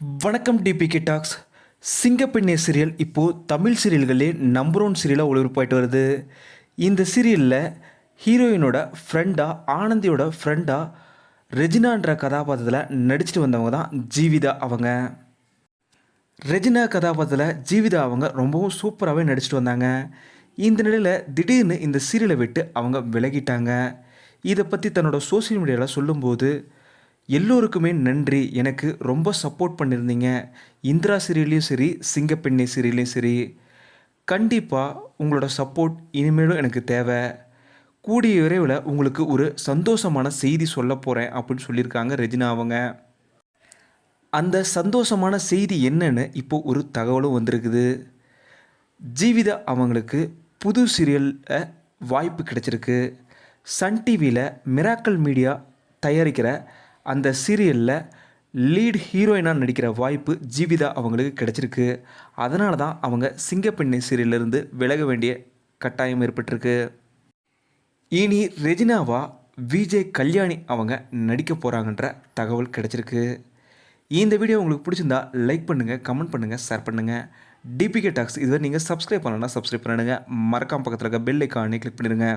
வணக்கம் DPK tax. Singappenne serial இப்போது தமிழ் சீரியல்களே நம்பர் ஒன் சீரியலாக ஒளிபரப்பாயிட்டு வருது. இந்த சீரியலில் ஹீரோயினோட ஃப்ரெண்டாக ஆனந்தியோட ஃப்ரெண்டாக ரெஜினான்ற கதாபாத்திரத்தில் நடிச்சிட்டு வந்தவங்க தான் ஜீவிதா அவங்க. ரெஜினா கதாபாத்திரத்தில் ஜீவிதா அவங்க ரொம்பவும் சூப்பராகவே நடிச்சிட்டு வந்தாங்க. இந்த நிலையில் திடீர்னு இந்த சீரியலை விட்டு அவங்க விலகிட்டாங்க. இதை பற்றி தன்னோட சோஷியல் மீடியாவில் சொல்லும்போது எல்லோருக்குமே நன்றி. எனக்கு ரொம்ப சப்போர்ட் பண்ணியிருந்தீங்க. இந்திரா சீரியல்லையும் சரி சிங்கப்பெண்ணை சீரியல்லையும் சரி. கண்டிப்பாக உங்களோட சப்போர்ட் இனிமேலும் எனக்கு தேவை. கூடிய விரைவில் உங்களுக்கு ஒரு சந்தோஷமான செய்தி சொல்ல போகிறேன் அப்படின்னு சொல்லியிருக்காங்க ரெஜினா அவங்க. அந்த சந்தோஷமான செய்தி என்னன்னு இப்போ ஒரு தகவலும் வந்திருக்குது. ஜீவிதா அவங்களுக்கு புது சீரியலில் வாய்ப்பு கிடைச்சிருக்கு. சன் டிவியில் மிராக்கல் மீடியா தயாரிக்கிற அந்த சீரியலில் லீட் ஹீரோயினாக நடிக்கிற வாய்ப்பு ஜீவிதா அவங்களுக்கு கிடச்சிருக்கு. அதனால தான் அவங்க சிங்கப்பெண்ணை சீரியல்லேருந்து விலக வேண்டிய கட்டாயம் ஏற்பட்டிருக்கு. இனி ரெஜினாவா விஜய் கல்யாணி அவங்க நடிக்க போகிறாங்கன்ற தகவல் கிடச்சிருக்கு. இந்த வீடியோ உங்களுக்கு பிடிச்சிருந்தா லைக் பண்ணுங்கள் கமெண்ட் பண்ணுங்கள் ஷேர் பண்ணுங்கள் டிபிகே டாக்ஸ் இதுவரை நீங்கள் சப்ஸ்கிரைப் பண்ணலன்னா சப்ஸ்கிரைப் பண்ணிடுங்க. மறக்காம பக்கத்தில் இருக்க பெல் ஐக்கானே கிளிக் பண்ணிடுங்க.